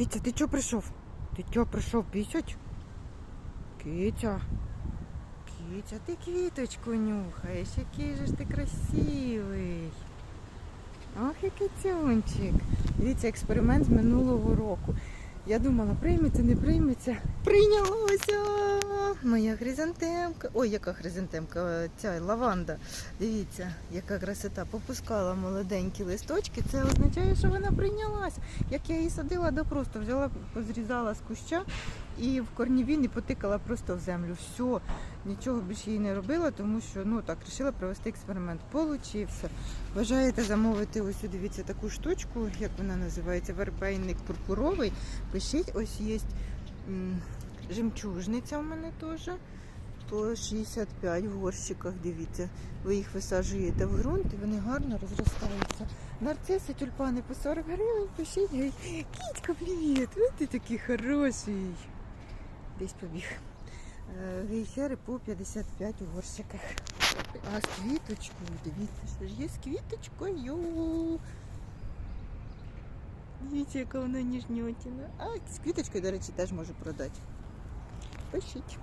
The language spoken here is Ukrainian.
Киця, ти чого прийшов? Ти чого прийшов пісять? Киця. Киця, ти квіточку нюхаєш, який же ж ти красивий. Ох, який цюнчик. Дивіться, експеримент з минулого року. Я думала, прийметься, не прийметься. Прийнялося! Моя хризантемка. Ой, яка хризантемка, ця лаванда. Дивіться, яка красота. Попускала молоденькі листочки. Це означає, що вона прийнялася. Як я її садила, да просто взяла, позрізала з куща і в корніві не потикала просто в землю. Все, нічого більше їй не робила, тому що ну так вирішила провести експеримент. Получився. Бажаєте замовити ось дивіться таку штучку, як вона називається, вербейник пурпуровий. Пишіть, ось є жемчужниця у мене теж. По 65 в горщиках, дивіться. Ви їх висаджуєте в ґрунт і вони гарно розростаються. Нарциси, тюльпани по 40 гривень, пишіть. Гей, Кітька, привіт! Ви ти такий хороший. Десь побіг. Е, Гейхери по 55 у горщиках. А з квіточкою, дивіться, що ж є з квіточкою. Дивіться, яка вона ніжньотіна. А з квіточкою, до речі, теж можу продати. Пишіть.